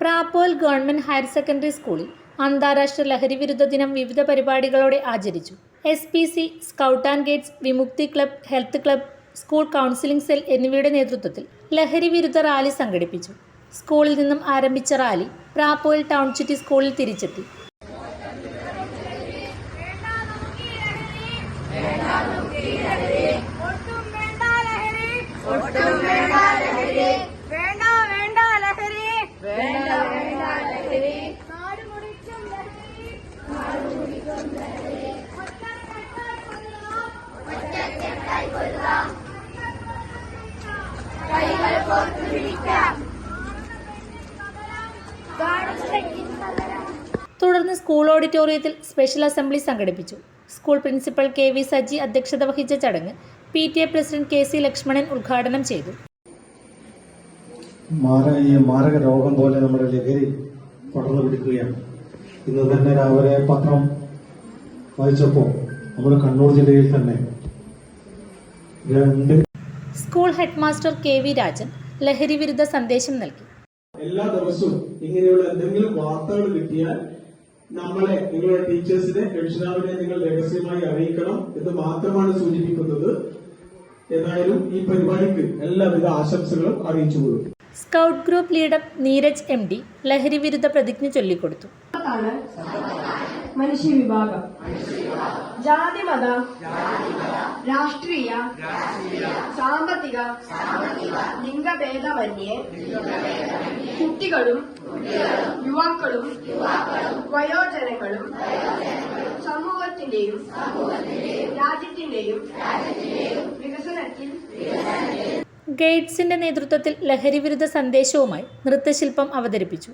പ്രാപ്പോൽ government higher secondary സ്കൂളിൽ അന്താരാഷ്ട്ര ലഹരി വിരുദ്ധ ദിനം വിവിധ പരിപാടികളോടെ ആചരിച്ചു. S P C scout and guides Vimukthi club health club school counselling cell എന്നിവയുടെ നേതൃത്വത്തിൽ ലഹരി വിരുദ്ധ റാലി സംഘടിപ്പിച്ചു. സ്കൂളിൽ നിന്നും ആരംഭിച്ച റാലി പ്രാപ്പോയിൽ ടൗൺ സിറ്റി സ്കൂളിൽ തിരിച്ചെത്തി. പിടിക്കാം തുടർന്ന് സ്കൂൾ ഓഡിറ്റോറിയത്തിൽ സ്പെഷ്യൽ അസംബ്ലി സംഘടിപ്പിച്ചു. School principal K V Saji അധ്യക്ഷത വഹിച്ച ചടങ്ങ് P T A president K C Lakshmanan ഉദ്ഘാടനം ചെയ്തു. ഈ മാരക രോഗം പോലെ നമ്മുടെ ലഹരി പടർന്നു പിടിക്കുകയാണ്. ഇന്ന് തന്നെ രാവിലെ പത്രം വായിച്ചപ്പോൾ നമ്മുടെ കണ്ണൂർ ജില്ലയിൽ തന്നെ രണ്ട് school headmaster K V Rajan ലഹരിവിരുദ്ധ സന്ദേശം നൽകി. എല്ലാ ദിവസവും ഇങ്ങനെയുള്ള എന്തെങ്കിലും വാർത്തകൾ കിട്ടിയാൽ നമ്മളെ നിങ്ങളുടെ ടീച്ചേഴ്സിനെ രക്ഷിതാവിനെ നിങ്ങൾ രഹസ്യമായി അറിയിക്കണം എന്ന് മാത്രമാണ് സൂചിപ്പിക്കുന്നത്. ഏതായാലും ഈ പരിപാടിക്ക് എല്ലാവിധ ആശംസകളും അറിയിച്ചുകൊള്ളും scout group leader Neeraj M D ലഹരി വിരുദ്ധ പ്രതിജ്ഞ ചൊല്ലിക്കൊടുത്തു. മനുഷ്യ വിഭാഗം. ജാതി മത രാഷ്ട്രീയ സാമ്പത്തിക ലിംഗഭേദമന്യേ കുട്ടികളും യുവാക്കളും വയോജനങ്ങളും സമൂഹത്തിന്റെയും രാജ്യത്തിന്റെയും വികസനത്തിൽ ഗേറ്റ്സിന്റെ നേതൃത്വത്തിൽ ലഹരിവിരുദ്ധ സന്ദേശവുമായി നൃത്തശില്പം അവതരിപ്പിച്ചു.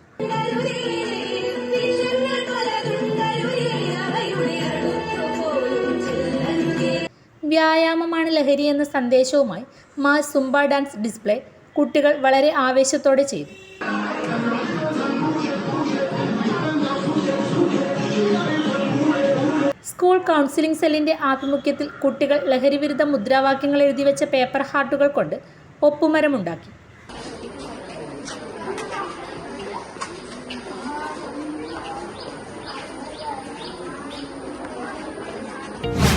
വ്യായാമമാണ് ലഹരി എന്ന സന്ദേശവുമായി മാ സുംബ ഡാൻസ് ഡിസ്പ്ലേ കുട്ടികൾ വളരെ ആവേശത്തോടെ ചെയ്തു. സ്കൂൾ കൗൺസിലിംഗ് സെല്ലിന്റെ ആഭിമുഖ്യത്തിൽ കുട്ടികൾ ലഹരിവിരുദ്ധ മുദ്രാവാക്യങ്ങൾ എഴുതിവെച്ച പേപ്പർ ഹാർട്ടുകൾ കൊണ്ട് ഒപ്പുമരമുണ്ടാക്കി.